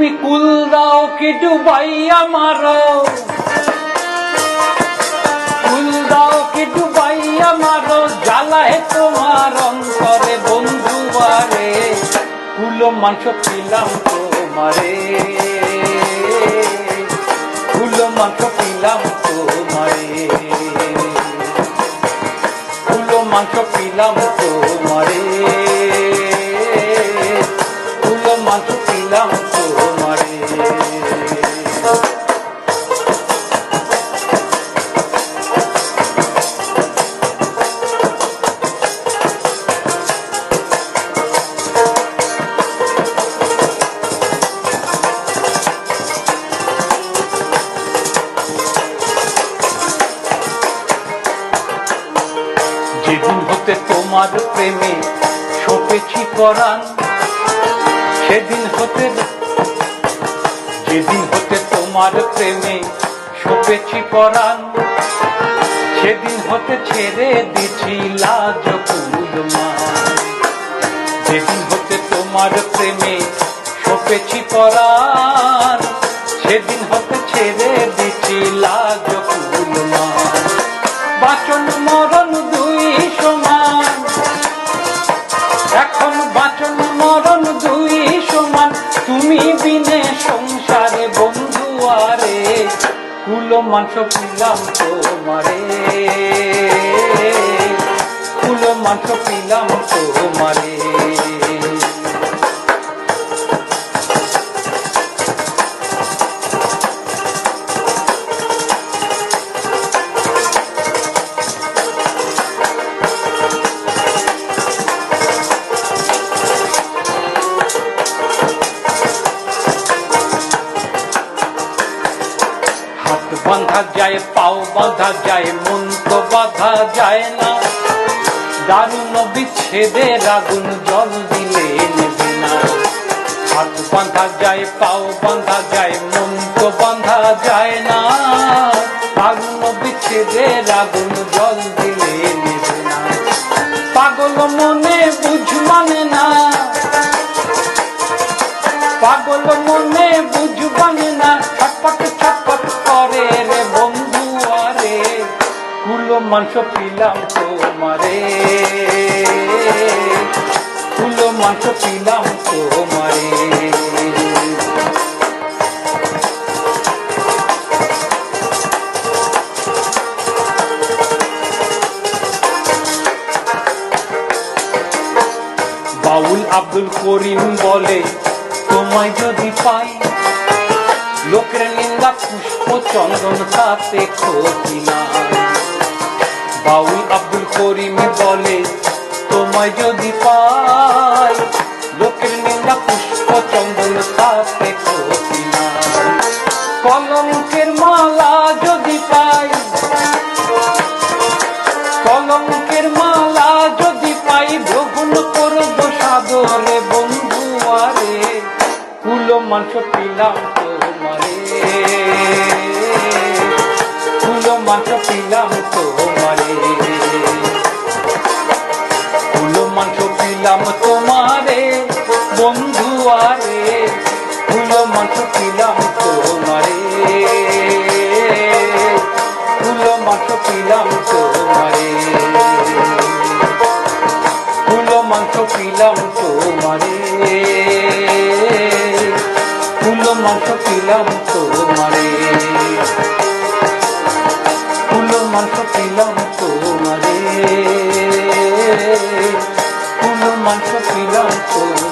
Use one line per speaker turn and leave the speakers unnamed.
তুমি কুল দাও কি ডুবাইয়া মারো। কুল দাও কি ডুবাইয়া মারো জ্বালা জ্বালায় তোমার অন্তরে বন্ধু আরে কুলো মাংস পিলাম তোমারে। কুলো মাংস পিলাম তোমারে। কুলো মাংস পিলাম তোমারে। তোমার প্রেমে সপেছি পরাণ সেদিন হতে যেদিন হতে তোমার প্রেমে সপেছি পরাণ সেদিন হতে ছেড়ে দিছি লাজ কুলমা যেদিন হতে তোমার প্রেমে সপেছি পরাণ সেদিন হতে কুলো মাংস পিলাম তোমারে। ফুল মাংস পিলাম তোমারে। বাঁধা যায়, পাও বাঁধা যায়, মন তো বাঁধা যায় না। দারুণ বিচ্ছেদের আগুন জল দিলে নেবে না হাত বাঁধা যায়, পাও বাঁধা যায়, মন তো বাঁধা যায় না। দারুণ বিচ্ছেদের আগুন জল দিলে নেবে না পাগল মনে বুঝ মানে না। পাগল মনে মাংস পিলাম তোমারে। কুলো মাংস পিলাম তোমারে। বাউল আব্দুল করিম বলে, তোমায় যদি পাই, লোকের নিন্দা পুষ্প চন্দন তাতে ক্ষতি নাই। বাউল আব্দুল করিম বলে, তোমায় যদি পাই, লোকের নিন্দা পুষ্প চন্দন তাতে ক্ষতি কলঙ্কের মালা যদি পাই কলঙ্কের মালা যদি পাই গ্রহণ করব সাদরে বন্ধু আরে কুলো মাংস পিলাম তোমারে। কুলো মাংস পিলাম তোমারে। পিলাম তোমারে। কুলো মাংস পিলাম তোমারে। কুলো মাংস পিলাম তোমারে। কুলো মাংস পিলাম তোমারে। কুলো মাংস পিলাম তোমারে।